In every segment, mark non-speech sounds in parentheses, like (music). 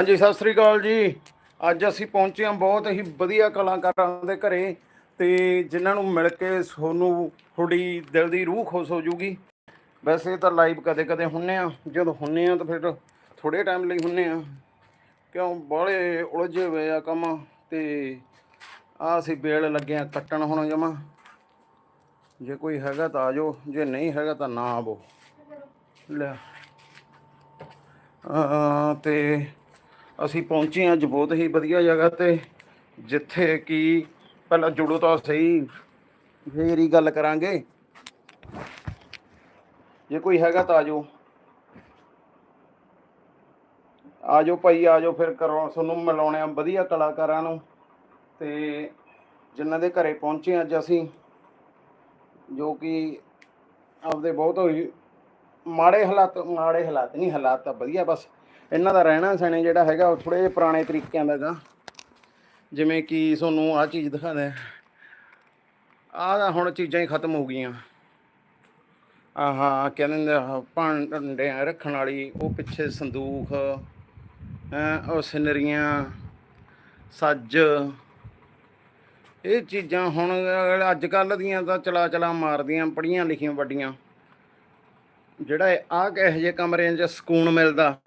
ਹਾਂਜੀ, ਸਤਿ ਸ੍ਰੀ ਅਕਾਲ ਜੀ। ਅੱਜ ਅਸੀਂ ਪਹੁੰਚੇ ਹਾਂ ਬਹੁਤ ਹੀ ਵਧੀਆ ਕਲਾਕਾਰਾਂ ਦੇ ਘਰੇ ਤੇ ਜਿਨ੍ਹਾਂ ਨੂੰ ਮਿਲ ਕੇ ਤੁਹਾਨੂੰ ਥੋੜੀ ਦਿਲ ਦੀ ਰੂਹ ਖੁਸ਼ ਹੋ ਜੂਗੀ। ਵੈਸੇ ਤਾਂ ਲਾਈਵ ਕਦੇ ਕਦੇ ਹੁੰਨੇ ਆ। ਜਦੋਂ ਹੁੰਨੇ ਆ ਤਾਂ ਫਿਰ ਥੋੜੇ ਟਾਈਮ ਲਈ ਹੁੰਨੇ ਆ। ਕਿਉਂ? ਬਾਹਲੇ ਉਲਝੇ ਹੋਏ ਆ ਕੰਮ। ਤੇ ਆ ਅਸੀਂ ਬੇਲ ਲੱਗੇ ਆ ਕੱਟਣ ਹੁਣ ਜਮਾ। ਜੇ ਕੋਈ ਹੈਗਾ ਤਾਂ ਆ ਜਾਓ। ਜੇ ਨਹੀਂ ਹੈਗਾ ਤਾਂ ਨਾ ਆਵੋ। ਲੈ। ਅਹ ਤੇ ਅਸੀਂ ਪਹੁੰਚੇ ਹਾਂ ਅੱਜ ਬਹੁਤ ਹੀ ਵਧੀਆ ਜਗ੍ਹਾ ਤੇ, ਜਿੱਥੇ ਕਿ ਪਹਿਲਾਂ ਜੁੜੋ ਤਾਂ ਸਹੀ, ਫੇਰ ਹੀ ਗੱਲ ਕਰਾਂਗੇ। ਜੇ ਕੋਈ ਹੈਗਾ ਤਾਂ ਆਜੋ ਆਜੋ ਭਾਈ ਆਜੋ ਫਿਰ ਕਰੋ, ਤੁਹਾਨੂੰ ਮਿਲਾਉਣੇ ਆ ਵਧੀਆ ਕਲਾਕਾਰਾਂ ਨੂੰ। ਤੇ ਜਿਨ੍ਹਾਂ ਦੇ ਘਰੇ ਪਹੁੰਚੇ ਅੱਜ ਅਸੀਂ, ਜੋ ਕਿ ਆਪਦੇ ਬਹੁਤ ਹੀ ਮਾੜੇ ਹਾਲਾਤ ਮਾੜੇ ਹਾਲਾਤ ਨਹੀਂ, ਹਾਲਾਤ ਤਾਂ ਵਧੀਆ ਬਸ। ਇਹਨਾਂ ਦਾ ਰਹਿਣਾ ਸਹਿਣਾ ਜਿਹੜਾ ਹੈਗਾ ਉਹ ਥੋੜੇ ਜਿਹੇ ਪੁਰਾਣੇ ਤਰੀਕਿਆਂ ਦਾ ਹੈਗਾ। ਜਿਵੇਂ ਕਿ ਤੁਹਾਨੂੰ ਆਹ ਚੀਜ਼ ਦਿਖਾਦਾ ਆਹ ਤਾਂ ਹੁਣ ਚੀਜ਼ਾਂ ਹੀ ਖਤਮ ਹੋ ਗਈਆਂ। ਆਹਾ ਕਹਿੰਦੇ ਆਹ ਭਾਂਡੇ ਰੱਖਣ ਵਾਲੀ, ਉਹ ਪਿੱਛੇ ਸੰਦੂਖ, ਹੈਂ, ਉਹ ਸਿਨਰੀਆਂ, ਸੱਜ। ਇਹ ਚੀਜ਼ਾਂ ਹੁਣ ਅੱਜ ਕੱਲ ਦੀਆਂ ਤਾਂ ਚਲਾ ਚਲਾ ਮਾਰਦੀਆਂ ਪੜੀਆਂ ਲਿਖੀਆਂ ਵੱਡੀਆਂ। ਜਿਹੜਾ ਆਹ ਕਿਹੋ ਜਿਹੇ ਕਮਰਿਆਂ 'ਚ ਸਕੂਨ ਮਿਲਦਾ।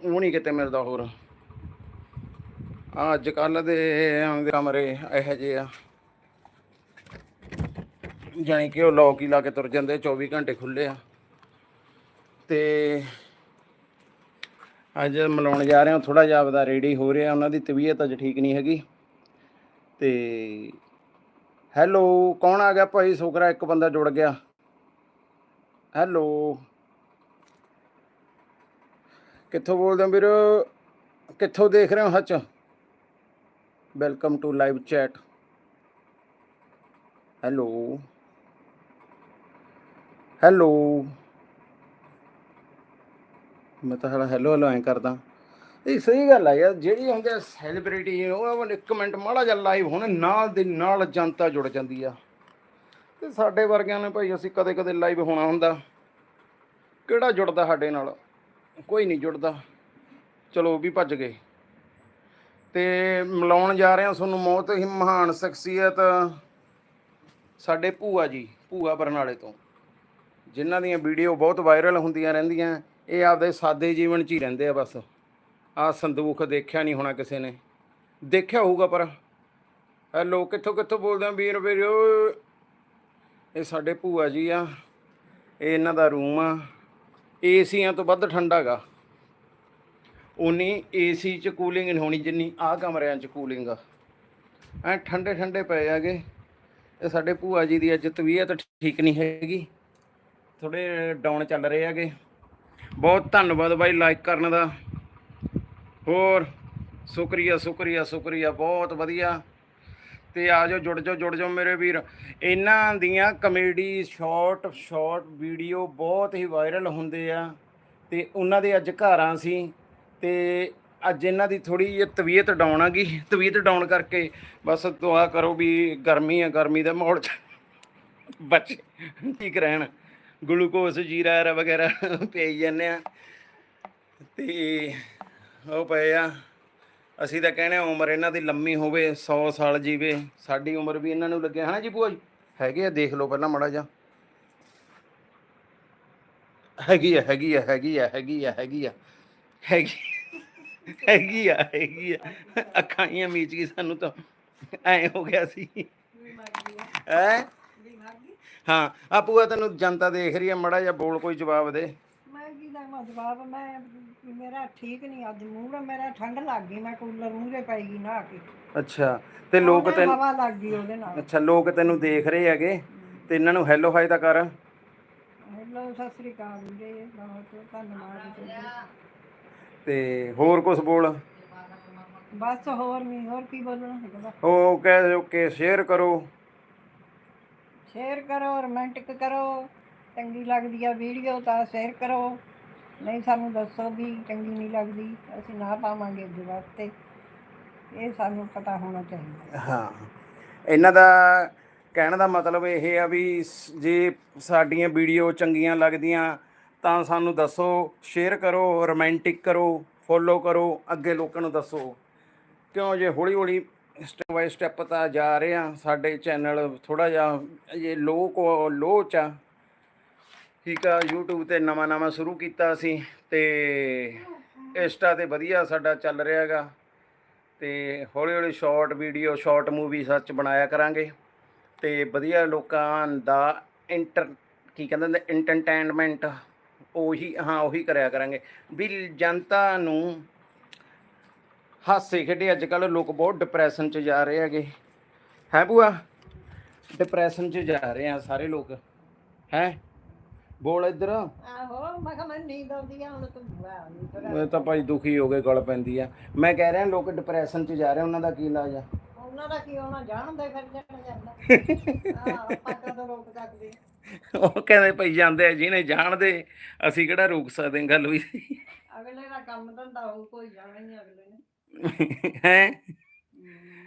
ਉਹ ਨਹੀਂ ਕਿਤੇ ਮਿਲਦਾ ਹੋਰ। ਅੱਜ ਕੱਲ ਦੇ ਕਮਰੇ ਇਹੋ ਜਿਹੇ ਆ। ਜਾਣੀ ਕਿ ਉਹ ਲੋਕ ਹੀ ਲਾ ਕੇ ਤੁਰ ਜਾਂਦੇ 24 ਘੰਟੇ ਖੁੱਲੇ ਆ। ਤੇ ਅੱਜ ਮਿਲਾਉਣ ਜਾ ਰਹੇ ਹਾਂ ਥੋੜਾ ਜਿਹਾ ਆਪਦਾ ਰੈਡੀ ਹੋ ਰਿਹਾ, ਉਹਨਾਂ ਦੀ ਤਬੀਅਤ ਅੱਜ ਠੀਕ ਨਹੀਂ ਹੈਗੀ। ਤੇ ਹੈਲੋ, ਕੌਣ ਆ ਗਿਆ? ਭਾਈ, ਸੁਕਰਾ ਇੱਕ ਬੰਦਾ ਜੁੜ ਗਿਆ। ਹੈਲੋ। ਕਿੱਥੋਂ ਬੋਲਦੇ ਹੋ ਵੀਰ? ਕਿੱਥੋਂ ਦੇਖ ਰਹੇ ਹੋ ਹੱਚ welcome to live chat hello hello ਮੈਂ ਤਾਂ ਹਲਾ ਹੈਲੋ ਹੈਲੋ ਐਂ ਕਰਦਾ। ਇਹ ਸਹੀ ਗੱਲ ਆ ਯਾਰ, ਜਿਹੜੀ ਹੁੰਦੇ ਸੈਲੀਬ੍ਰਿਟੀ ਉਹ ਇੱਕ ਮਿੰਟ ਮਾੜਾ ਜਿਹਾ ਲਾਈਵ ਹੋਣ, ਨਾਲ ਦੇ ਨਾਲ ਜਨਤਾ ਜੁੜ ਜਾਂਦੀ ਆ। ਤੇ ਸਾਡੇ ਵਰਗਿਆਂ ਨੇ ਭਾਈ, ਅਸੀਂ ਕਦੇ ਕਦੇ ਲਾਈਵ ਹੋਣਾ ਹੁੰਦਾ। ਕਿਹੜਾ ਜੁੜਦਾ ਸਾਡੇ ਨਾਲ? ਕੋਈ ਨਹੀਂ ਜੁੜਦਾ। ਚਲੋ ਉਹ ਵੀ ਭੱਜ ਗਏ। ਤੇ ਮਿਲਾਉਣ ਜਾ ਰਹੇ ਹਾਂ ਤੁਹਾਨੂੰ ਮੌਤ ਹੀ ਮਹਾਨ ਸ਼ਖਸੀਅਤ ਸਾਡੇ ਭੂਆ ਜੀ, ਭੂਆ ਬਰਨਾਲੇ ਤੋਂ। ਜਿਨ੍ਹਾਂ ਦੀਆਂ ਵੀਡੀਓ ਬਹੁਤ ਵਾਇਰਲ ਹੁੰਦੀਆਂ ਰਹਿੰਦੀਆਂ, ਇਹ ਆਪਦੇ ਸਾਦੇ ਜੀਵਨ 'ਚ ਹੀ ਰਹਿੰਦੇ ਆ ਬਸ। ਆ ਸੰਦੂਖ ਦੇਖਿਆ ਨਹੀਂ ਹੋਣਾ ਕਿਸੇ ਨੇ। ਦੇਖਿਆ ਹੋਊਗਾ ਪਰ। ਹੈਲੋ, ਕਿੱਥੋਂ ਕਿੱਥੋਂ ਬੋਲਦੇ ਆ ਵੀਰ, ਵੀਰੋ? ਇਹ ਸਾਡੇ ਭੂਆ ਜੀ ਆ। ਇਹ ਇਹਨਾਂ ਦਾ ਰੂਮ ਆ। ਏਸੀਆਂ ਤੋਂ ਵੱਧ ਠੰਡਾ ਗਾ ਉਨੀ ਏਸੀ ਚ ਕੂਲਿੰਗ ਨਹੀਂ ਹੋਣੀ ਜਿੰਨੀ ਆ ਕਮਰਿਆਂ ਚ ਕੂਲਿੰਗ ਆ। ਐ ਠੰਡੇ ਠੰਡੇ ਪਏ ਆਗੇ ਇਹ ਸਾਡੇ ਭੂਆ ਜੀ ਦੀ ਅੱਜ ਤਬੀਅਤ ਠੀਕ ਨਹੀਂ ਹੈਗੀ। ਥੋੜੇ ਡਾਊਨ ਚੱਲ ਰਹੇ ਆਗੇ ਬਹੁਤ ਧੰਨਵਾਦ ਬਾਈ ਲਾਈਕ ਕਰਨ ਦਾ। ਹੋਰ, ਸ਼ੁਕਰੀਆ ਸ਼ੁਕਰੀਆ ਸ਼ੁਕਰੀਆ। ਬਹੁਤ ਵਧੀਆ। ਤੇ ਆ ਜਾਓ, ਜੁੜ ਜਾਓ ਜੁੜ ਜਾਓ ਮੇਰੇ ਵੀਰ। ਇਹਨਾਂ ਦੀਆਂ ਕਮੇਡੀ ਸ਼ਾਰਟ ਸ਼ਾਰਟ ਵੀਡੀਓ ਬਹੁਤ ਹੀ ਵਾਇਰਲ ਹੁੰਦੇ ਆ ਤੇ ਉਹਨਾਂ ਦੇ ਅੱਜ ਘਰਾਂ ਸੀ ਤੇ ਅੱਜ ਇਹਨਾਂ ਦੀ ਥੋੜੀ ਜਿਹੀ ਤਬੀਅਤ ਡਾਊਨ ਆ ਗਈ। ਤਬੀਅਤ ਡਾਊਨ ਕਰਕੇ ਬਸ ਦੁਆ ਕਰੋ ਵੀ ਗਰਮੀ ਆ, ਗਰਮੀ ਦਾ ਮਾਹੌਲ 'ਚ ਬੱਚੇ ਠੀਕ ਰਹਿਣ। ਗਲੂਕੋਜ਼, ਜੀਰਾ ਵਗੈਰਾ ਪਈ ਜਾਂਦੇ ਆ। ਤੇ ਉਹ ਪਏ ਆ। ਅਸੀਂ ਤਾਂ ਕਹਿੰਦੇ ਹਾਂ ਉਮਰ ਇਹਨਾਂ ਦੀ ਲੰਮੀ ਹੋਵੇ 100 ਸਾਲ ਜੀਵੇ। ਸਾਡੀ ਉਮਰ ਵੀ ਇਹਨਾਂ ਨੂੰ ਲੱਗੇ, ਹਨਾ ਜੀ ਭੂਆ ਜੀ? ਹੈਗੇ ਆ, ਦੇਖ ਲਓ ਪਹਿਲਾਂ ਮੜਾ ਜਾ ਹੈਗੀ ਆ ਹੈਗੀ ਆ ਹੈਗੀ ਆ ਹੈਗੀ ਆ ਹੈਗੀ ਆ। ਹੈਗੀ ਹੈਗੀ ਆ ਹੈਗੀ ਆ। ਅੱਖਾਂ ਹੀ ਮੀਚ ਗਈ ਸਾਨੂੰ ਤਾਂ। ਐ ਹੋ ਗਿਆ ਸੀ। ਹੈ? ਹਾਂ, ਆ ਭੂਆ ਤੈਨੂੰ ਜਨਤਾ ਦੇਖ ਰਹੀ ਆ, ਮੜਾ ਜਾ ਬੋਲ ਕੋਈ ਜਵਾਬ ਦੇ। ਮੈਂ ਕੀ ਦਾ ਜਵਾਬ? ਮੈਂ ਮੇਰਾ ਠੀਕ ਨਹੀਂ ਅੱਜ ਮੂੰਹ ਮੇਰਾ ਠੰਡ ਲੱਗ ਗਈ ਮੈਂ ਕੂਲਰ ਮੂਹਰੇ ਪੈ ਗਈ ਨਾ ਕੇ। ਅੱਛਾ ਤੇ ਲੋਕ ਉਹਦੇ ਤੈਨੂੰ ਹਵਾ ਲੱਗ ਗਈ ਉਹਦੇ ਨਾਲ। ਅੱਛਾ ਲੋਕ ਤੈਨੂੰ ਦੇਖ ਰਹੇ ਹੈਗੇ ਤੇ ਇਹਨਾਂ ਨੂੰ ਹੈਲੋ ਹਾਈ ਤਾਂ ਕਰ। ਹੈਲੋ ਸਤਿ ਸ੍ਰੀ ਅਕਾਲ ਜੀ ਬਹੁਤ ਧੰਨਵਾਦ ਤੁਹਾਡਾ। ਤੇ ਹੋਰ ਕੁਝ ਬੋਲ। ਬਸ ਹੋਰ ਨਹੀਂ ਹੋਰ ਕੀ ਬੋਲਣਾ ਹੈਗਾ ਉਹ ਕਹਿ ਦਿਓ ਕਿ ਸ਼ੇਅਰ ਕਰੋ। ਸ਼ੇਅਰ ਕਰੋ ਰੋਮਾਂਟਿਕ ਕਰੋ ਚੰਗੀ ਲੱਗਦੀ ਆ ਵੀਡੀਓ ਤਾਂ ਸ਼ੇਅਰ ਕਰੋ। ਨਹੀਂ, ਸਾਨੂੰ ਦੱਸੋ ਵੀ ਚੰਗੀ ਨਹੀਂ ਲੱਗਦੀ, ਅਸੀਂ ਨਾ ਪਾਵਾਂਗੇ ਅੱਗੇ ਵਾਸਤੇ। ਇਹ ਸਾਨੂੰ ਪਤਾ ਹੋਣਾ ਚਾਹੀਦਾ। ਹਾਂ। ਇਹਨਾਂ ਦਾ ਕਹਿਣ ਦਾ ਮਤਲਬ ਇਹ ਆ ਵੀ ਜੇ ਸਾਡੀਆਂ ਵੀਡੀਓ ਚੰਗੀਆਂ ਲੱਗਦੀਆਂ, ਤਾਂ ਸਾਨੂੰ ਦੱਸੋ, ਸ਼ੇਅਰ ਕਰੋ, ਰੋਮਾਂਟਿਕ ਕਰੋ, ਫੋਲੋ ਕਰੋ, ਅੱਗੇ ਲੋਕਾਂ ਨੂੰ ਦੱਸੋ। ਕਿਉਂ ਜੇ ਹੌਲੀ ਹੌਲੀ ਸਟੈਪ ਬਾਈ ਸਟੈਪ ਤਾਂ ਜਾ ਰਹੇ ਆ, ਸਾਡੇ ਚੈਨਲ ਥੋੜਾ ਜਿਹਾ ਇਹ ਲੋ ਕੋ ਲੋ ਚ ਆ। ਠੀਕ ਆ, YouTube ਤੇ ਨਵਾਂ ਨਵਾਂ ਸ਼ੁਰੂ ਕੀਤਾ ਸੀ ਤੇ ਇੰਸਟਾ ਤੇ ਵਧੀਆ ਸਾਡਾ ਚੱਲ ਰਿਹਾ ਹੈਗਾ। ਤੇ ਹੌਲੀ ਹੌਲੀ ਸ਼ਾਰਟ ਵੀਡੀਓ ਸ਼ਾਰਟ ਮੂਵੀ ਸੱਚ ਬਣਾਇਆ ਕਰਾਂਗੇ। ਤੇ ਵਧੀਆ ਲੋਕਾਂ ਦਾ ਇੰਟਰ ਕੀ ਕਹਿੰਦੇ ਨੇ ਐਂਟਰਟੇਨਮੈਂਟ ਉਹੀ, ਹਾਂ, ਉਹੀ ਕਰਿਆ ਕਰਾਂਗੇ। ਵੀ ਜਨਤਾ ਨੂੰ ਹਾਸੇ ਖੇਡੇ ਅੱਜ ਕੱਲ ਲੋਕ ਬਹੁਤ ਡਿਪਰੈਸ਼ਨ ਚ ਜਾ ਰਹੇ ਹੈਗੇ। ਹੈ ਭੂਆ? ਡਿਪਰੈਸ਼ਨ ਚ ਜਾ ਰਹੇ ਆ ਸਾਰੇ ਲੋਕ। ਹੈ? ਬੋਲ ਇੱਧਰ। ਆਹੋ ਮੈਂ ਕਿਹਾ ਮੈਨੂੰ ਨੀਂਦ ਆਉਂਦੀ ਆ ਹੁਣ ਤੂੰ ਵਾਹ ਨੀ ਤੇਰਾ। ਮੈਂ ਤਾਂ ਭਾਈ ਦੁਖੀ ਹੋ ਕੇ ਗਲ ਪੈਂਦੀ ਆ। ਮੈਂ ਕਹਿ ਰਿਹਾ ਲੋਕ ਡਿਪਰੈਸ਼ਨ ਚ ਜਾ ਰਹੇ ਉਹਨਾਂ ਦਾ ਕੀ ਇਲਾਜ ਆ? ਉਹਨਾਂ ਦਾ ਕੀ ਹੋਣਾ ਜਾਣਦੇ ਫਿਰ ਜਾਣ ਜਾਂਦਾ (laughs) ਆਹ ਆਪਾਂ ਕਦੋਂ ਰੋਕ ਸਕਦੇ। ਉਹ ਕਹਿੰਦੇ ਭਾਈ ਜਾਂਦੇ ਆ ਜਿਹਨੇ ਜਾਣਦੇ ਅਸੀਂ ਕਿਹੜਾ ਰੋਕ ਸਕਦੇ ਹਾਂ ਗੱਲ ਵੀ? ਅਗਲੇ ਦਾ ਕੰਮ ਧੰਦਾ ਹੋ ਕੋਈ ਜਾਣਾ ਹੀ ਅਗਲੇ ਨੇ। ਹੈ? ਹਮ,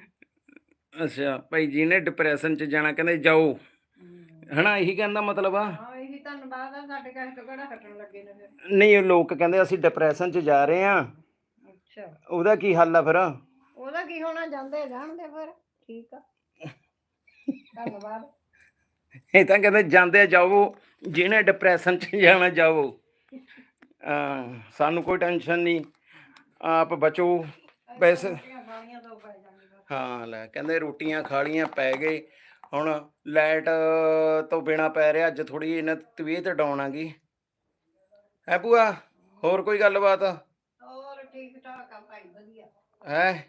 ਅੱਛਾ ਭਾਈ ਜਿਹਨੇ ਡਿਪਰੈਸ਼ਨ ਚ ਜਾਣਾ ਕਹਿੰਦੇ ਜਾਓ। ਹਮ। ਹਨਾ ਇਹੀ ਕਹਿੰਦਾ ਮਤਲਬ ਆ? ਹਾਂ। ਧੰਨਵਾਦ ਆ ਸਾਡੇ ਕਹੇ ਤੋਂ ਕਿਹੜਾ ਹਟਣ ਲੱਗੇ ਨੇ ਫਿਰ? ਨਹੀਂ ਉਹ ਲੋਕ ਕਹਿੰਦੇ ਅਸੀਂ ਡਿਪਰੈਸ਼ਨ ਚ ਜਾ ਰਹੇ ਆ ਅੱਛਾ। ਉਹਦਾ ਕੀ ਹੱਲ ਆ ਫਿਰ? ਉਹਦਾ ਕੀ ਹੋਣਾ ਜਾਂਦੇ ਜਾਣਦੇ ਫਿਰ ਠੀਕ ਆ। ਧੰਨਵਾਦ। ਇਹ ਤਾਂ ਕਹਿੰਦੇ ਜਾਂਦੇ ਜਾਓ ਜਿਹਨੇ ਡਿਪਰੈਸ਼ਨ ਚ ਜਾਣਾ ਜਾਓ। ਅਹ ਸਾਨੂੰ ਕੋਈ ਟੈਨਸ਼ਨ ਨਹੀਂ ਆਪ ਬਚੋ। ਵੈਸੇ ਰੋਟੀਆਂ ਖਾਣੀਆਂ ਤਾਂ ਪੈ ਜਾਂਦੀਆਂ ਹਾਂ ਲੈ ਕਹਿੰਦੇ ਰੋਟੀਆਂ ਖਾ ਲੀਆਂ ਪੈ ਗਏ। ਹੁਣ ਲਾਈਟ ਤੋਂ ਬਿਨਾ ਪੈ ਰਿਹਾ ਅੱਜ ਥੋੜੀ ਇਹਨਾਂ ਤਬੀਅਤ ਡਾਊਨ ਆ ਗਈ। ਹੈ ਭੂਆ ਹੋਰ ਕੋਈ ਗੱਲਬਾਤ? ਹੋਰ ਠੀਕ ਠਾਕ ਆ ਭਾਈ ਵਧੀਆ। ਹੈ?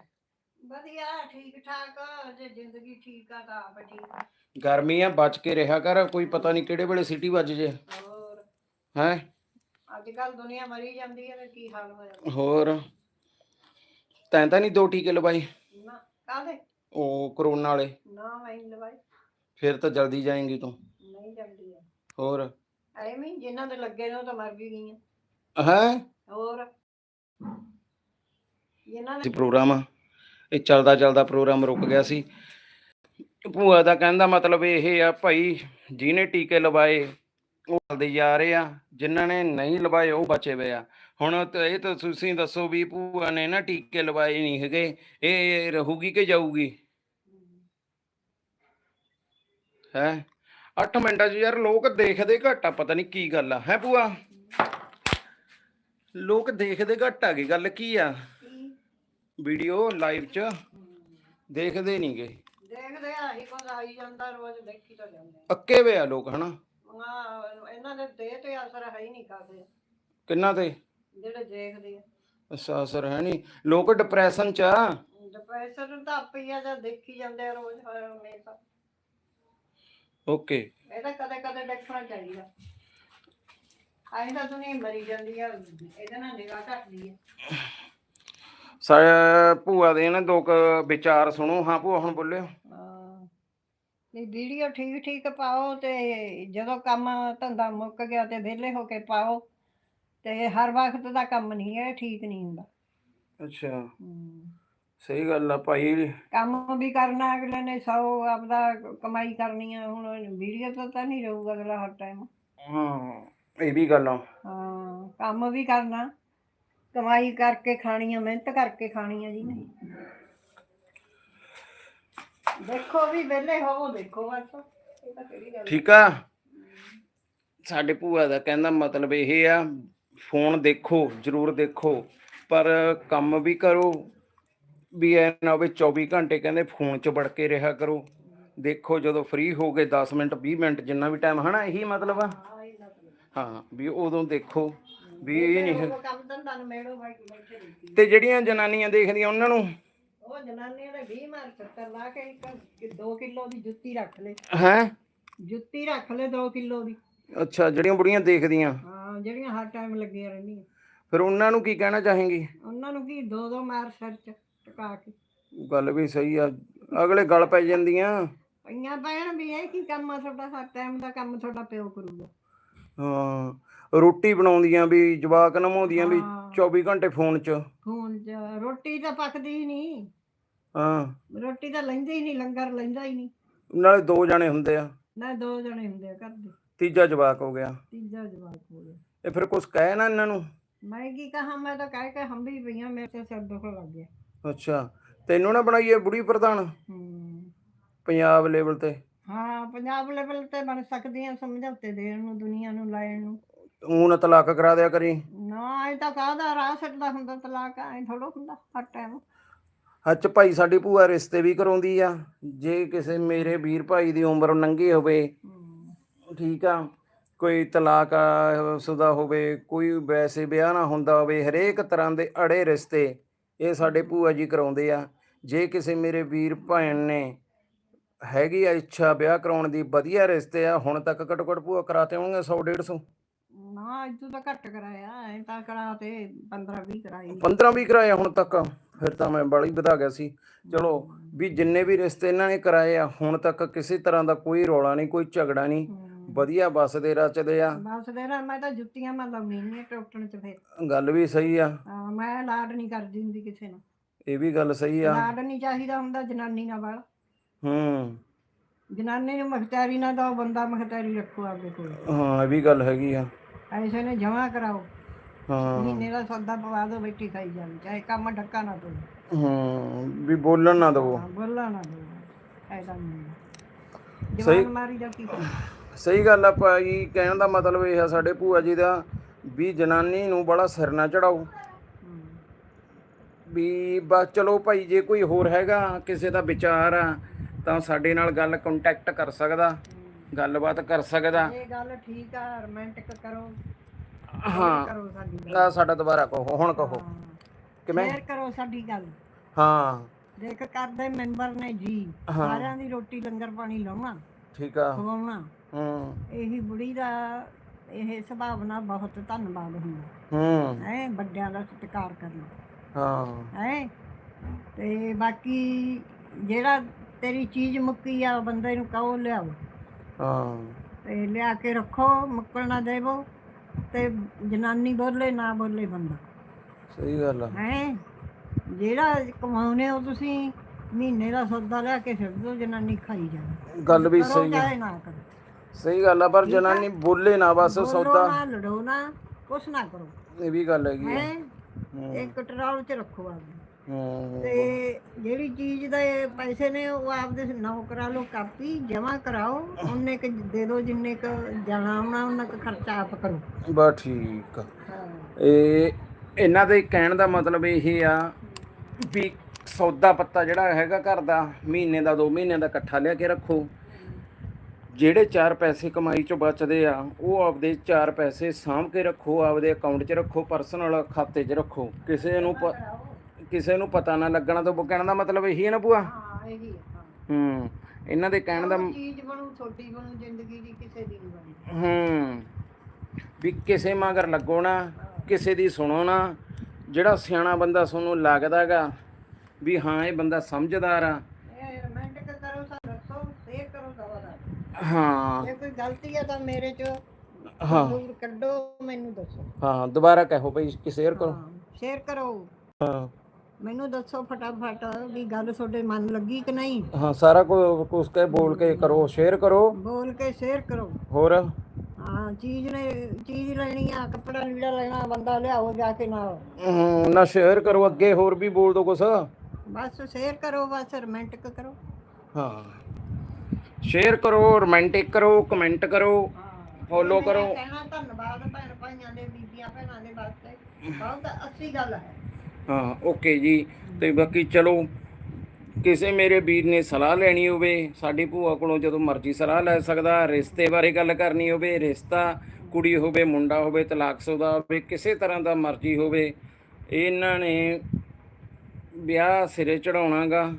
ਵਧੀਆ ਠੀਕ ਠਾਕ ਜੇ ਜ਼ਿੰਦਗੀ ਠੀਕ ਆ ਤਾਂ ਆਪ ਠੀਕ। ਗਰਮੀ ਆ ਬਚ ਕੇ ਰਿਹਾ ਕਰ ਕੋਈ ਪਤਾ ਨਹੀਂ ਕਿਹੜੇ ਵੇਲੇ ਸਿਟੀ ਵੱਜ ਜੇ। ਹੋਰ? ਹੈ? ਅੱਜ ਕੱਲ ਦੁਨੀਆ ਮਰੀ ਜਾਂਦੀ ਹੈ ਤੇ ਕੀ ਹਾਲ ਹੋ ਜਾਂਦਾ ਹੋਰ? ਤੈਂ ਤਾਂ ਨਹੀਂ ਦੋ ਟੀਕੇ ਲਵਾਏ? ਨਾ ਕਾਹਦੇ? ਉਹ ਕਰੋਨਾ ਵਾਲੇ। ਨਾ ਮੈਂ ਨੀ ਲਵਾਈ ਫਿਰ ਤਾਂ ਜਲਦੀ ਜਾਏਂਗੀ ਤੂੰ। ਨਹੀਂ ਜਾਂਦੀ ਹੈ ਹੋਰ? ਐਵੇਂ ਹੀ ਜਿਨ੍ਹਾਂ ਦੇ ਲੱਗੇ ਨੇ ਉਹ ਤਾਂ ਮਰ ਵੀ ਗਈਆਂ। ਹੈ? ਹੋਰ? ਜਿਨ੍ਹਾਂ ਸੀ ਦੇ ਪ੍ਰੋਗਰਾਮ। ਇਹ ਚੱਲਦਾ ਚੱਲਦਾ ਪ੍ਰੋਗਰਾਮ ਰੁਕ ਗਿਆ ਸੀ। ਭੂਆ ਦਾ ਕਹਿੰਦਾ ਮਤਲਬ ਇਹ ਆ ਭਾਈ ਜਿਹਨੇ ਟੀਕੇ ਲਵਾਏ ਉਹ ਚੱਲਦੇ ਜਾ ਰਹੇ ਆ। ਜਿਨ੍ਹਾਂ ਨੇ ਨਹੀਂ ਲਵਾਏ ਉਹ ਬਚੇ ਹੋਏ ਆ। ਹੁਣ ਤਾਂ ਇਹ ਤਾਂ ਤੁਸੀਂ ਦੱਸੋ ਵੀ ਭੂਆ ਨੇ ਨਾ ਟੀਕੇ ਲਵਾਏ ਨਹੀਂ ਹੈਗੇ। ਇਹ ਰਹੂਗੀ ਕਿ ਜਾਊਗੀ? ਹੈ? 8 ਮਿੰਟਾਂ 'ਚ ਯਾਰ ਲੋਕ ਦੇਖਦੇ ਘੱਟ ਆ ਪਤਾ ਨਹੀਂ ਕੀ ਗੱਲ ਆ। ਹੈ ਭੂਆ? ਲੋਕ ਦੇਖਦੇ ਘੱਟ ਆ ਗਈ ਗੱਲ ਕੀ ਆ? ਵੀਡੀਓ ਲਾਈਵ 'ਚ ਦੇਖਦੇ ਨਹੀਂਗੇ ਦੇਖਦੇ ਆ ਹੀ ਕੁਝ ਆਈ ਜਾਂਦਾ ਰੋਜ਼ ਦੇਖੀ ਤਾਂ ਜਾਂਦੇ ਅੱਕੇ ਵੇ ਆ ਲੋਕ ਹਨਾ? ਇਹਨਾਂ ਦੇ ਦੇਹ ਤੇ ਅਸਰ ਹੈ ਹੀ ਨਹੀਂ ਕਾਸੇ ਕਿੰਨਾ ਤੇ? ਜਿਹੜੇ ਦੇਖਦੇ ਆ। ਅੱਛਾ ਅਸਰ ਹੈ ਨਹੀਂ ਲੋਕ ਡਿਪਰੈਸ਼ਨ 'ਚ ਆ। ਡਿਪਰੈਸ਼ਨ ਤਾਂ ਆਪੇ ਹੀ ਆ ਜਾਂ ਦੇਖੀ ਜਾਂਦੇ ਆ ਰੋਜ਼ ਹਮੇਸ਼ਾ। ਓਕੇ। ਇਹ ਤਾਂ ਕਦੇ ਕਦੇ ਦੇਖਣਾ ਚਾਹੀਦਾ। ਆਈ ਤਾਂ ਦੁਨੀਆ ਮਰੀ ਜਾਂਦੀ ਆ ਇਹਦੇ ਨਾਲ ਨਿਗਾਹ ਘਟਦੀ ਆ। ਸਾ ਭੂਆ ਦੇ ਨਾ ਦੋ ਕੁ ਵਿਚਾਰ ਸੁਣੋ। ਹਾਂ ਭੂਆ ਹੁਣ ਬੋਲਿਓ। ਹਾਂ। ਨਹੀਂ ਵੀਡੀਓ ਠੀਕ ਠੀਕ ਪਾਓ ਤੇ ਜਦੋਂ ਕੰਮ ਧੰਦਾ ਮੁੱਕ ਗਿਆ ਤੇ ਵਿਹਲੇ ਹੋ ਕੇ ਪਾਓ। ਤੇ ਹਰ ਵਕਤ ਦਾ ਕੰਮ ਨਹੀਂ ਹੈ ਠੀਕ ਨਹੀਂ ਹੁੰਦਾ। ਅੱਛਾ। ਹਮ। ਸਹੀ ਗੱਲ ਆ ਭਾਈ। ਕੰਮ ਵੀ ਕਰਨਾ ਅਗਲੇ ਨੇ ਸੌ ਆਪਦਾ ਕਮਾਈ ਕਰਨੀ ਆ ਹੁਣ ਵੀਡੀਓ ਤੋਂ ਤਾਂ ਨਹੀਂ ਰਹੂਗਾ ਅਗਲਾ ਹਰ ਟਾਈਮ ਹਾਂ ਇਹ ਵੀ ਗੱਲ ਆ। ਹਾਂ ਕੰਮ ਵੀ ਕਰਨਾ ਕਮਾਈ ਕਰਕੇ ਖਾਣੀ ਆ ਮਿਹਨਤ ਕਰਕੇ ਖਾਣੀ ਆ ਜੀ। ਨਹੀਂ ਦੇਖੋ ਵੀ ਵਿਹਲੇ ਹੋਵੋ ਦੇਖੋ ਬਸ। ਇਹ ਤਾਂ ਕਿਹੜੀ ਗੱਲ ਠੀਕ ਆ? ਸਾਡੇ ਭੂਆ ਦਾ ਕਹਿੰਦਾ ਮਤਲਬ ਇਹ ਆ ਫੋਨ ਦੇਖੋ ਜ਼ਰੂਰ ਦੇਖੋ ਪਰ ਕੰਮ ਵੀ ਕਰੋ ਵੀ ਐ ਨਾ ਹੋਵੇ 24 ਘੰਟੇ ਕਹਿੰਦੇ ਫੋਨ 'ਚ ਵੜ ਕੇ ਰਿਹਾ ਕਰੋ। ਦੇਖੋ ਜਦੋਂ ਫ੍ਰੀ ਹੋ ਗਏ 10 ਮਿੰਟ 20 ਮਿੰਟ ਜਿੰਨਾ ਵੀ ਟਾਈਮ ਹਨਾ ਇਹੀ ਮਤਲਬ ਆ? ਹਾਂ ਵੀ ਉਦੋਂ ਦੇਖੋ ਵੀ ਇਹ ਨਹੀਂ ਤੇ ਜਿਹੜੀਆਂ ਜਨਾਨੀਆਂ ਦੇਖਦੀਆਂ ਉਹਨਾਂ ਨੂੰ? ਉਹ ਜਨਾਨੀਆਂ ਦੇ 20 ਮਾਰ 70 ਲਾ ਕੇ ਇੱਕ 2 ਕਿਲੋ ਦੀ ਜੁੱਤੀ ਰੱਖ ਲੈ। ਹੈ? ਜੁੱਤੀ ਰੱਖ ਲੈ 2 ਕਿਲੋ ਦੀ। ਅੱਛਾ ਜਿਹੜੀਆਂ ਬੁੜੀਆਂ ਦੇਖਦੀਆਂ। ਹਾਂ ਜਿਹੜੀਆਂ ਹਰ ਟਾਈਮ ਲੱਗੀਆਂ ਰਹਿੰਦੀਆਂ। ਫਿਰ ਉਹਨਾਂ ਨੂੰ ਕੀ ਕਹਿਣਾ ਚਾਹੇਂਗੀ? ਉਹਨਾਂ ਨੂੰ ਕੀ ਦੋ ਦੋ ਮਾਰ ਸਿਰ ਚ। ਟਕਾ ਕੇ। ਗੱਲ ਵੀ ਸਹੀ ਆ ਅਗਲੇ ਗਲ ਪੈ ਜਾਂਦੀਆਂ। ਪਈਆਂ ਪੈਣ ਵੀ ਇਹ ਕੀ ਕੰਮ ਆ ਤੁਹਾਡਾ ਹਰ ਟਾਈਮ ਦਾ ਕੰਮ ਤੁਹਾਡਾ ਪਿਓ ਕਰੂਗਾ। ਹਾਂ ਰੋਟੀ ਬਣਾਉਂਦੀਆਂ ਵੀ ਜਵਾਕ ਨਮਾਉਂਦੀਆਂ ਵੀ ਹਾਂ। 24 ਘੰਟੇ ਫੋਨ 'ਚ। ਹੁਣ ਜ- ਰੋਟੀ ਤਾਂ ਪੱਕਦੀ ਹੀ ਨਹੀਂ। ਹਾਂ। ਰੋਟੀ ਤਾਂ ਲੈਂਦੇ ਹੀ ਨਹੀਂ ਲੰਗਰ ਲੈਂਦਾ ਹੀ ਨਹੀਂ। ਨਾਲੇ ਦੋ ਜਾਣੇ ਹੁੰਦੇ ਆ। ਨਾ ਦੋ ਜਣੇ ਹੁੰਦੇ ਆ ਘਰ ਦੇ। ਤੀਜਾ ਜਵਾਕ ਹੋ ਗਿਆ। ਤੀਜਾ ਜਵਾਬ ਹੋ ਗਿਆ। ਇਹ ਫਿਰ ਕੁਝ ਕਹੇ ਨਾ ਇਹਨਾਂ ਨੂੰ। ਮੈਂ ਕੀ ਕਹਾਂ ਮੈਂ ਤਾਂ ਕਹਿ ਕੇ ਹੰਬੀ ਪਈਆਂ ਮੇਰੇ ਤੇ ਸਿਰ ਦੁਖ ਲੱਗ ਗਿਆ। ਅੱਛਾ ਤੈਨੂੰ ਨਾ ਬਣਾਈਏ ਬੁੜੀ ਪ੍ਰਧਾਨ। ਹੂੰ। ਪੰਜਾਬ ਲੈਵਲ ਤੇ। ਹਾਂ ਪੰਜਾਬ ਲੈਵਲ ਤੇ ਬਣ ਸਕਦੀਆਂ ਸਮਝੌਤੇ ਦੇਣ ਨੂੰ ਦੁਨੀਆ ਨੂੰ ਲੈਣ ਨੂੰ। ਊਨ ਤਲਾਕ ਕਰਾ ਦਿਆ ਕਰੀ। ਨਾ ਇਹ ਤਾਂ ਕਾਹਦਾ ਰਾਹ ਸੱਟਦਾ ਹੁੰਦਾ ਤਲਾਕ ਐ ਥੋੜਾ ਹੁੰਦਾ ਹਰ ਟਾਈਮ ਅੱਜ ਭਾਈ ਸਾਡੀ ਭੂਆ ਰਿਸ਼ਤੇ ਵੀ ਕਰਾਉਂਦੀ ਆ। ਜੇ ਕਿਸੇ ਮੇਰੇ ਵੀਰ ਭਾਈ ਦੀ ਉਮਰ ਨੰਗੀ ਹੋਵੇ ਠੀਕ ਆ ਕੋਈ ਤਲਾਕ ਆ, ਸ਼ੁਦਾ ਹੋਵੇ ਕੋਈ ਵੈਸੇ ਵਿਆਹ ਨਾ ਹੁੰਦਾ ਹੋਵੇ ਹਰੇਕ ਤਰ੍ਹਾਂ ਦੇ ਅੜੇ ਰਿਸ਼ਤੇ ਇਹ ਸਾਡੇ ਭੂਆ ਜੀ ਕਰਾਉਂਦੇ ਆ। ਜੇ ਕਿਸੇ ਮੇਰੇ ਵੀਰ ਭੈਣ ਨੇ ਹੈਗੀ ਆ ਇੱਛਾ ਵਿਆਹ ਕਰਾਉਣ ਦੀ ਵਧੀਆ ਰਿਸ਼ਤੇ ਆ ਹੁਣ ਤੱਕ ਘੱਟੋ ਘੱਟ ਭੂਆ ਕਰਾਤੇ ਹੋਣਗੇ 100 150 ਨਾ ਇਦੋਂ ਤਾਂ ਘੱਟ ਕਰਾਇਆ ਐ ਤਾਂ ਕਰਾ ਤੇ 15 20 ਕਰਾਈ 15 ਵੀ ਕਰਾਏ ਆ ਹੁਣ ਤੱਕ ਫਿਰ ਤਾਂ ਮੈਂ ਬਾਲੀ ਵਧਾ ਗਿਆ ਸੀ। ਚਲੋ ਵੀ ਜਿੰਨੇ ਵੀ ਰਿਸ਼ਤੇ ਇਹਨਾਂ ਨੇ ਕਰਾਏ ਆ ਹੁਣ ਤੱਕ ਕਿਸੇ ਤਰ੍ਹਾਂ ਦਾ ਕੋਈ ਰੌਲਾ ਨਹੀਂ ਕੋਈ ਝਗੜਾ ਨਹੀਂ। ਵਧੀਆ ਬਸਦੇ ਰਚਦੇ ਆ। ਬਸ ਦੇ ਨਾ ਮੈਂ ਤਾਂ ਜੁੱਤੀਆਂ ਮੈਂ ਲਾਉਣੀ ਨਹੀਂ ਟੋਟਣ ਚ ਫੇਰ। ਗੱਲ ਵੀ ਸਹੀ ਆ। ਹਾਂ, ਮੈਂ ਲਾਡ ਨਹੀਂ ਕਰਦੀ ਹੁੰਦੀ ਕਿਸੇ ਨੂੰ। ਇਹ ਵੀ ਗੱਲ ਸਹੀ ਆ। ਲਾਡ ਨਹੀਂ ਚਾਹੀਦਾ ਹੁੰਦਾ ਜਨਾਨੀ ਨਾਲ ਵਾਲ। ਹੂੰ। ਜਨਾਨੀ ਨੂੰ ਮਖਤਿਆਰੀ ਨਾ ਦੋ ਬੰਦਾ ਮਖਤਿਆਰੀ ਰੱਖੋ ਆਪਦੇ ਕੋਲ। ਹਾਂ ਇਹ ਵੀ ਗੱਲ ਹੈਗੀ ਆ। ਐਸੇ ਨੇ ਜਮਾ ਕਰਾਓ। ਹਾਂ। ਮਹੀਨੇ ਦਾ ਸੌਦਾ ਪਵਾ ਦੋ ਬੈਠੀ ਖਾਈ ਜਾਵੇ ਚਾਹੇ ਕੰਮ ਡੱਕਾ ਨਾ ਦੋ ਹੂੰ ਵੀ ਬੋਲਣ ਨਾ ਦਵੋ। ਹਾਂ, ਬੋਲਾ ਨਾ ਦੋ ਐਦਾ ਨਹੀਂ। ਜਵਾਨ ਮਾਰੀ ਦਾ ਕੀ ਕਰਾਂ ਸਹੀ ਗੱਲ ਆ ਭਾਈ ਕਹਿਣ ਦਾ ਮਤਲਬ ਇਹ ਆ ਸਾਡੇ ਭੂਆ ਜੀ ਦਾ ਵੀ ਜਨਾਨੀ ਨੂੰ ਬੜਾ ਸਿਰ ਨਾ ਚੜਾਓ। ਵੀ ਬਸ ਚਲੋ ਭਾਈ ਜੇ ਕੋਈ ਹੋਰ ਹੈਗਾ ਕਿਸੇ ਦਾ ਵਿਚਾਰ ਆ ਤਾਂ ਸਾਡੇ ਨਾਲ ਗੱਲ ਕੰਟੈਕਟ ਕਰ ਸਕਦਾ ਗੱਲਬਾਤ ਕਰ ਸਕਦਾ। ਇਹ ਗੱਲ ਠੀਕ ਆ ਰੋਮਾਂਟਿਕ ਕਰੋ। ਹਾਂ ਕਰੋ ਸਾਡੀ ਗੱਲ। ਆ ਸਾਡਾ ਦੁਬਾਰਾ ਕਹੋ ਹੁਣ ਕਹੋ। ਕਿਵੇਂ? ਸ਼ੇਅਰ ਕਰੋ ਸਾਡੀ ਗੱਲ। ਹਾਂ। ਦੇਖ ਕਰਦੇ ਮੈਂਬਰ ਨੇ ਜੀ ਸਾਰਿਆਂ ਦੀ ਰੋਟੀ ਲੰਗਰ ਪਾਣੀ ਲਾਉਣਾ ਠੀਕ ਆ। ਖਵਾਉਣਾ। ਹੂੰ। ਇਹੀ ਬੁੜੀ ਦਾ ਇਹ ਸੁਭਾਵਨਾ ਬਹੁਤ ਧੰਨਵਾਦ ਹੁੰਦਾ। ਹੂੰ। ਹੈ ਵੱਡਿਆਂ ਦਾ ਸਤਿਕਾਰ ਕਰਨਾ। ਹਾਂ। ਹੈ ਤੇ ਬਾਕੀ ਜਿਹੜਾ ਤੇਰੀ ਚੀਜ਼ ਮੁੱਕੀ ਆ ਬੰਦੇ ਨੂੰ ਕਹੋ ਲਿਆਓ। ਹਾਂ। ਤੇ ਲਿਆ ਕੇ ਰੱਖੋ ਮੁੱਕਣ ਨਾ ਦੇਵੋ ਤੇ ਜਨਾਨੀ ਬੋਲੇ ਨਾ ਬੋਲੇ ਬੰਦਾ। ਸਹੀ ਗੱਲ ਆ। ਹੈ ਜਿਹੜਾ ਕਮਾਉਨੇ ਹੋ ਤੁਸੀਂ ਮਹੀਨੇ ਦਾ ਸੌਦਾ ਲਿਆ ਕੇ ਛੱਡ ਦਿਓ ਜਨਾਨੀ ਖਾਈ ਜਾਵੇ। ਗੱਲ ਵੀ ਕਰੋ ਸਹੀ ਆ। ਚਾਹੇ ਨਾ ਕਰੋ। ਸਹੀ ਗੱਲ ਆ ਪਰ ਜਨਾਨੀ ਬੋਲੇ ਨਾ ਬਸ ਸੌਦਾ। ਨਾ ਲੜੋ ਨਾ ਕੁਛ ਨਾ ਕਰੋ। ਇਹ ਵੀ ਗੱਲ ਹੈਗੀ ਹੈ? ਹੂੰ। ਇੱਕ ਟਰਾਲ ਚ ਰੱਖੋ ਆਪਦੇ। ਹੂੰ। ਤੇ ਜਿਹੜੀ ਚੀਜ਼ ਦੇ ਪੈਸੇ ਨੇ ਉਹ ਆਪਦੇ ਨਾਮ ਕਰਾ ਲਓ ਕਾਪੀ ਜਮਾ ਕਰਾਓ ਉਹਨੇ ਕ ਦੇ ਦਿਓ ਜਿੰਨੇ ਕ ਜਾਣਾ ਆਉਣਾ ਉਹਨਾਂ ਕ ਖਰਚਾ ਆਪ ਕਰੋ। ਬਸ ਠੀਕ ਇਹ ਇਹਨਾਂ ਦੇ ਕਹਿਣ ਦਾ ਮਤਲਬ ਇਹ ਆ ਵੀ ਸੌਦਾ ਪੱਤਾ ਜਿਹੜਾ ਹੈਗਾ ਘਰ ਦਾ ਮਹੀਨੇ ਦਾ 2 ਮਹੀਨੇ ਦਾ ਇਕੱਠਾ ਲਿਆ ਕੇ ਰੱਖੋ। ਜਿਹੜੇ 4 ਪੈਸੇ ਕਮਾਈ ਚੋਂ ਬਚਦੇ ਆ ਉਹ ਆਪਦੇ 4 ਪੈਸੇ ਸਾਂਭ ਕੇ ਰੱਖੋ ਆਪਦੇ ਅਕਾਊਂਟ 'ਚ ਰੱਖੋ ਪਰਸਨਲ ਖਾਤੇ 'ਚ ਰੱਖੋ। ਕਿਸੇ ਨੂੰ ਕਿਸੇ ਨੂੰ ਪਤਾ ਨਾ ਲੱਗਣਾ ਤੋਂ ਕਹਿਣ ਦਾ ਮਤਲਬ ਇਹੀ ਹੈ ਨਾ ਭੂਆ? ਹਾਂ ਇਹੀ ਹਾਂ ਹੂੰ। ਇਹਨਾਂ ਦੇ ਕਹਿਣ ਦਾ ਚੀਜ਼ ਬਣੂ ਛੋਟੀ ਬਣੂ ਜ਼ਿੰਦਗੀ ਦੀ ਕਿਸੇ ਦੀ ਨਹੀਂ ਹੂੰ ਵੀ ਕਿਸੇ ਮਗਰ ਲੱਗੋ ਨਾ ਕਿਸੇ ਦੀ ਸੁਣੋ ਨਾ ਜਿਹੜਾ ਸਿਆਣਾ ਬੰਦਾ ਤੁਹਾਨੂੰ ਲੱਗਦਾਗਾ ਵੀ ਹਾਂ ਇਹ ਬੰਦਾ ਸਮਝਦਾਰ ਆ ਇਹ ਰੋਮਾਂਟਿਕ ਕਰੋ ਸਾ ਦੱਸੋ ਸ਼ੇਅਰ ਕਰੋ ਦਵਾ ਦਾ ਹਾਂ। ਜੇ ਕੋਈ ਗਲਤੀ ਹੈ ਤਾਂ ਮੇਰੇ ਚ ਹਾਂ। ਦੂਰ ਕੱਢੋ ਮੈਨੂੰ ਦੱਸੋ। ਹਾਂ ਦੁਬਾਰਾ ਕਹੋ ਭਈ ਕਿ ਸ਼ੇਅਰ ਕਰੋ। ਸ਼ੇਅਰ ਕਰੋ। ਹਾਂ। ਮੈਨੂੰ ਦੱਸੋ ਫਟਾਫਟ ਵੀ ਗੱਲ ਤੁਹਾਡੇ ਮਨ ਲੱਗੀ ਕਿ ਨਹੀਂ? ਹਾਂ ਸਾਰਾ ਕੁਝ ਕੁਝ ਕੇ ਬੋਲ ਕੇ ਕਰੋ ਸ਼ੇਅਰ ਕਰੋ। ਬੋਲ ਕੇ ਸ਼ੇਅਰ ਕਰੋ। ਹੋਰ? ਹਾਂ ਚੀਜ਼ ਨੇ ਚੀਜ਼ ਲੈਣੀ ਆ ਕੱਪੜਾ ਲੀੜਾ ਲੈਣਾ ਬੰਦਾ ਲਿਆਓ ਜਾ ਕੇ ਨਾਲ। ਹੂੰ, ਨਾ ਸ਼ੇਅਰ ਕਰੋ ਅੱਗੇ ਹੋਰ ਵੀ ਬੋਲ ਦੋ ਕੁਛ। ਬਸ ਸ਼ੇਅਰ ਕਰੋ ਬਸ ਰੋਮਾਂਟਿਕ ਕਰੋ। ਹਾਂ। ਸ਼ੇਅਰ ਕਰੋ ਰੋਮਾਂਟਿਕ ਕਰੋ ਕਮੈਂਟ ਕਰੋ ਫੋਲੋ ਕਰੋ। ਕਹਿਣਾ ਧੰਨਵਾਦ ਭੈਣ ਭਾਈਆਂ ਦੇ ਬੀਬੀਆਂ ਭੈਣਾਂ ਦੇ ਵਾਸਤੇ। ਬਹੁਤ ਅੱਛੀ ਗੱਲ ਹੈ। ਹਾਂ ਓਕੇ ਜੀ। ਤੇ ਬਾਕੀ ਚਲੋ ਕਿਸੇ ਮੇਰੇ ਵੀਰ ਨੇ ਸਲਾਹ ਲੈਣੀ ਹੋਵੇ ਸਾਡੀ ਭੂਆ ਕੋਲੋਂ ਜਦੋਂ ਮਰਜ਼ੀ ਸਲਾਹ ਲੈ ਸਕਦਾ ਰਿਸ਼ਤੇ ਬਾਰੇ ਗੱਲ ਕਰਨੀ ਹੋਵੇ ਰਿਸ਼ਤਾ ਕੁੜੀ ਹੋਵੇ ਮੁੰਡਾ ਹੋਵੇ ਤਲਾਕਸ਼ੁਦਾ ਹੋਵੇ ਕਿਸੇ ਤਰ੍ਹਾਂ ਦਾ ਮਰਜ਼ੀ ਹੋਵੇ ਇਹਨਾਂ ਨੇ ਵਿਆਹ ਸਿਰੇ ਚੜਾਉਣਾਗਾ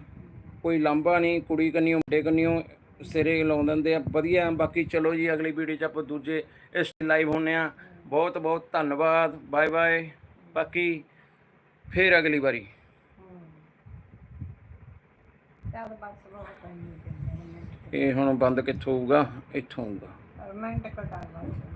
ਕੋਈ ਲਾਂਭਾ ਨਹੀਂ ਕੁੜੀ ਕੰਨਿਓ ਮੁੰਡੇ ਕੰਨਿਓ ਸਿਰੇ ਲਾਉਂ ਦਿੰਦੇ ਆ। ਵਧੀਆ, ਬਾਕੀ ਚਲੋ ਜੀ, ਅਗਲੀ ਵੀਡੀਓ 'ਚ ਆਪਾਂ ਦੂਜੇ ਇਸ ਲਾਈਵ ਹੁੰਨੇ ਆ। ਬਹੁਤ ਬਹੁਤ ਧੰਨਵਾਦ। ਬਾਏ ਬਾਏ ਬਾਕੀ ਫਿਰ ਅਗਲੀ ਵਾਰੀ। ਇਹ ਹੁਣ ਬੰਦ ਕਿੱਥੋਂ ਹੋਊਗਾ? ਇੱਥੋਂ ਹੋਊਗਾ। ਰੋਮਾਂਟਿਕ ਕਰ ਬਸ